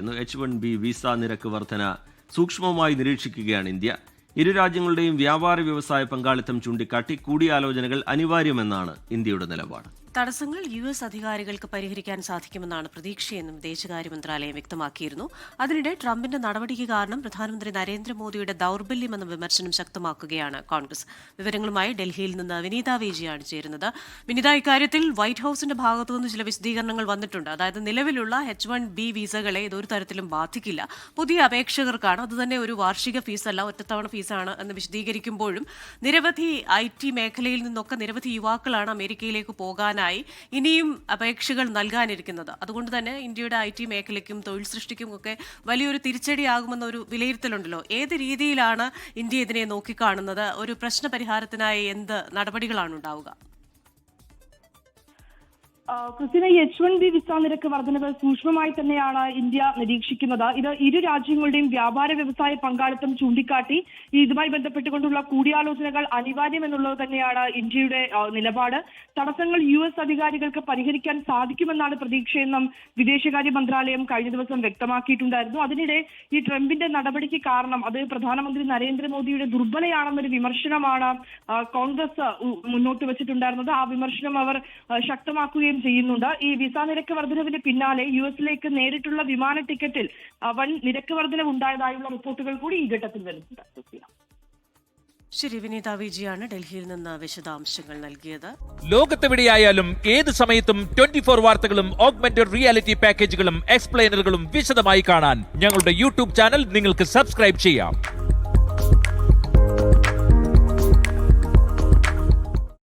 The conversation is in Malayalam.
ഇന്ന് എച്ച് വൺ ബി വിസ നിരക്ക് വർധന സൂക്ഷ്മമായി നിരീക്ഷിക്കുകയാണ് ഇന്ത്യ. ഇരു രാജ്യങ്ങളുടെയും വ്യാപാര വ്യവസായ പങ്കാളിത്തം ചൂണ്ടിക്കാട്ടി കൂടിയാലോചനകൾ അനിവാര്യമെന്നാണ് ഇന്ത്യയുടെ നിലപാട്. തടസ്സങ്ങൾ യു എസ് അധികാരികൾക്ക് പരിഹരിക്കാൻ സാധിക്കുമെന്നാണ് പ്രതീക്ഷയെന്നും വിദേശകാര്യ മന്ത്രാലയം വ്യക്തമാക്കിയിരുന്നു. അതിനിടെ ട്രംപിന്റെ നടപടിക്ക് കാരണം പ്രധാനമന്ത്രി നരേന്ദ്രമോദിയുടെ ദൌർബല്യമെന്ന വിമർശനം ശക്തമാക്കുകയാണ് കോൺഗ്രസ്. വിവരങ്ങളുമായി ഡൽഹിയിൽ നിന്ന് വിനീത വേജിയാണ് ചേരുന്നത്. വിനീത ഇക്കാര്യത്തിൽ വൈറ്റ് ഹൌസിന്റെ ഭാഗത്തുനിന്ന് ചില വിശദീകരണങ്ങൾ വന്നിട്ടുണ്ട്. അതായത് നിലവിലുള്ള എച്ച് വൺ ബി വിസകളെ ഇതൊരു തരത്തിലും ബാധിക്കില്ല. പുതിയ അപേക്ഷകർക്കാണ് അതുതന്നെ ഒരു വാർഷിക ഫീസല്ല ഒറ്റത്തവണ ഫീസാണ് എന്ന് വിശദീകരിക്കുമ്പോഴും നിരവധി ഐ മേഖലയിൽ നിന്നൊക്കെ നിരവധി യുവാക്കളാണ് അമേരിക്കയിലേക്ക് പോകാനായി ഇനിയും അപേക്ഷകൾ നൽകാനിരിക്കുന്നത്. അതുകൊണ്ട് തന്നെ ഇന്ത്യയുടെ ഐ ടി മേഖലയ്ക്കും തൊഴിൽ സൃഷ്ടിക്കും ഒക്കെ വലിയൊരു തിരിച്ചടിയാകുമെന്ന ഒരു വിലയിരുത്തലുണ്ടല്ലോ. ഏത് രീതിയിലാണ് ഇന്ത്യ ഇതിനെ നോക്കിക്കാണുന്നത്? ഒരു പ്രശ്ന പരിഹാരത്തിനായി എന്ത് നടപടികളാണ് ഉണ്ടാവുക? ഈ എച്ച് വൺ ബി വിസ നിരക്ക് വർധനവ് സൂക്ഷ്മമായി തന്നെയാണ് ഇന്ത്യ നിരീക്ഷിക്കുന്നത്. ഇത് ഇരു രാജ്യങ്ങളുടെയും വ്യാപാര വ്യവസായ പങ്കാളിത്തം ചൂണ്ടിക്കാട്ടി ഇതുമായി ബന്ധപ്പെട്ടുകൊണ്ടുള്ള കൂടിയാലോചനകൾ അനിവാര്യമെന്നുള്ളത് തന്നെയാണ് ഇന്ത്യയുടെ നിലപാട്. തടസ്സങ്ങൾ യു എസ് അധികാരികൾക്ക് പരിഹരിക്കാൻ സാധിക്കുമെന്നാണ് പ്രതീക്ഷയെന്നും വിദേശകാര്യ മന്ത്രാലയം കഴിഞ്ഞ ദിവസം വ്യക്തമാക്കിയിട്ടുണ്ടായിരുന്നു. അതിനിടെ ഈ ട്രംപിന്റെ നടപടിക്ക് കാരണം അത് പ്രധാനമന്ത്രി നരേന്ദ്രമോദിയുടെ ദുർബലയാണെന്നൊരു വിമർശനമാണ് കോൺഗ്രസ് മുന്നോട്ട് വെച്ചിട്ടുണ്ടായിരുന്നത്. ആ വിമർശനം അവർ ശക്തമാക്കുകയും ചെയ്യുന്നുണ്ട്. ഈ വിസ നിരക്ക് വർധനവിന് പിന്നാലെ യു എസിലേക്ക് നേരിട്ടുള്ള വിമാന ടിക്കറ്റിൽ വൻ നിരക്ക് വർധനവ് ഉണ്ടായതായുള്ള റിപ്പോർട്ടുകൾ കൂടി ഈ ഘട്ടത്തിൽ വരുന്നുണ്ട്. ശരി വിനീത വിജിയാണ് ഡൽഹിയിൽ നിന്ന് വിശദാംശങ്ങൾ നൽകിയത്. ലോകത്തെവിടെയായാലും ഏത് സമയത്തും ട്വന്റി ഫോർ വാർത്തകളും ഓഗ്മെന്റഡ് റിയാലിറ്റി പാക്കേജുകളും എക്സ്പ്ലെയിനറുകളും വിശദമായി കാണാൻ ഞങ്ങളുടെ യൂട്യൂബ് ചാനൽ നിങ്ങൾക്ക് സബ്സ്ക്രൈബ് ചെയ്യാം.